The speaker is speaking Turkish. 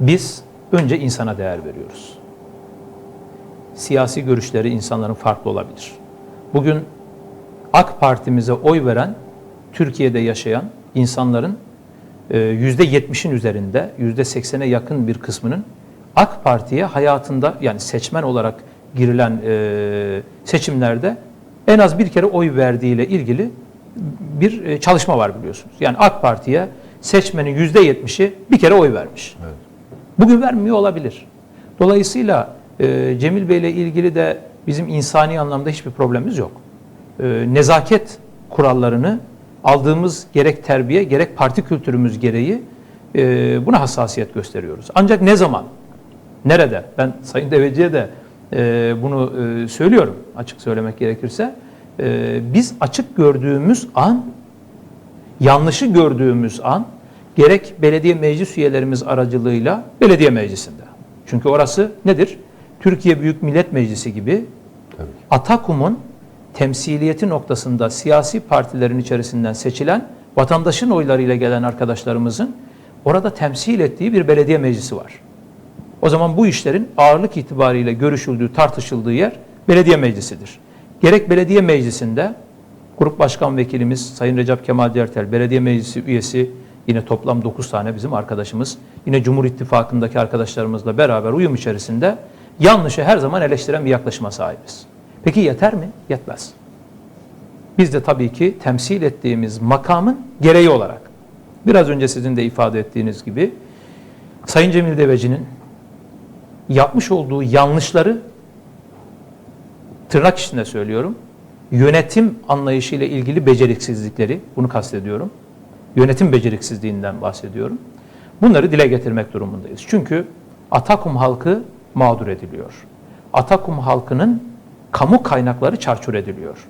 Biz önce insana değer veriyoruz. Siyasi görüşleri insanların farklı olabilir. Bugün AK Parti'mize oy veren Türkiye'de yaşayan insanların e, yüzde 70'in üzerinde, yüzde 80'e yakın bir kısmının AK Parti'ye hayatında yani seçmen olarak girilen e, seçimlerde en az bir kere oy verdiğiyle ilgili bir e, çalışma var biliyorsunuz. Yani AK Parti'ye seçmenin yüzde 70'i bir kere oy vermiş. Bugün vermiyor olabilir. Dolayısıyla e, Cemil Bey ile ilgili de bizim insani anlamda hiçbir problemimiz yok. E, nezaket kurallarını aldığımız gerek terbiye gerek parti kültürümüz gereği e, buna hassasiyet gösteriyoruz. Ancak ne zaman, nerede? Ben Sayın Deveci'ye de e, bunu e, söylüyorum açık söylemek gerekirse. E, biz açık gördüğümüz an, yanlışı gördüğümüz an gerek belediye meclis üyelerimiz aracılığıyla belediye meclisinde. Çünkü orası nedir? Türkiye Büyük Millet Meclisi gibi Tabii. Atakum'un temsiliyeti noktasında siyasi partilerin içerisinden seçilen vatandaşın oylarıyla gelen arkadaşlarımızın orada temsil ettiği bir belediye meclisi var. O zaman bu işlerin ağırlık itibariyle görüşüldüğü, tartışıldığı yer belediye meclisidir. Gerek belediye meclisinde Grup Başkan Vekilimiz Sayın Recep Kemal Dertel, belediye meclisi üyesi yine toplam 9 tane bizim arkadaşımız, yine Cumhur İttifakı'ndaki arkadaşlarımızla beraber uyum içerisinde yanlışı her zaman eleştiren bir yaklaşıma sahibiz. Peki yeter mi? Yetmez. Biz de tabii ki temsil ettiğimiz makamın gereği olarak biraz önce sizin de ifade ettiğiniz gibi Sayın Cemil Deveci'nin yapmış olduğu yanlışları tırnak içinde söylüyorum. Yönetim anlayışıyla ilgili beceriksizlikleri, bunu kastediyorum. Yönetim beceriksizliğinden bahsediyorum. Bunları dile getirmek durumundayız. Çünkü Atakum halkı mağdur ediliyor. Atakum halkının kamu kaynakları çarçur ediliyor.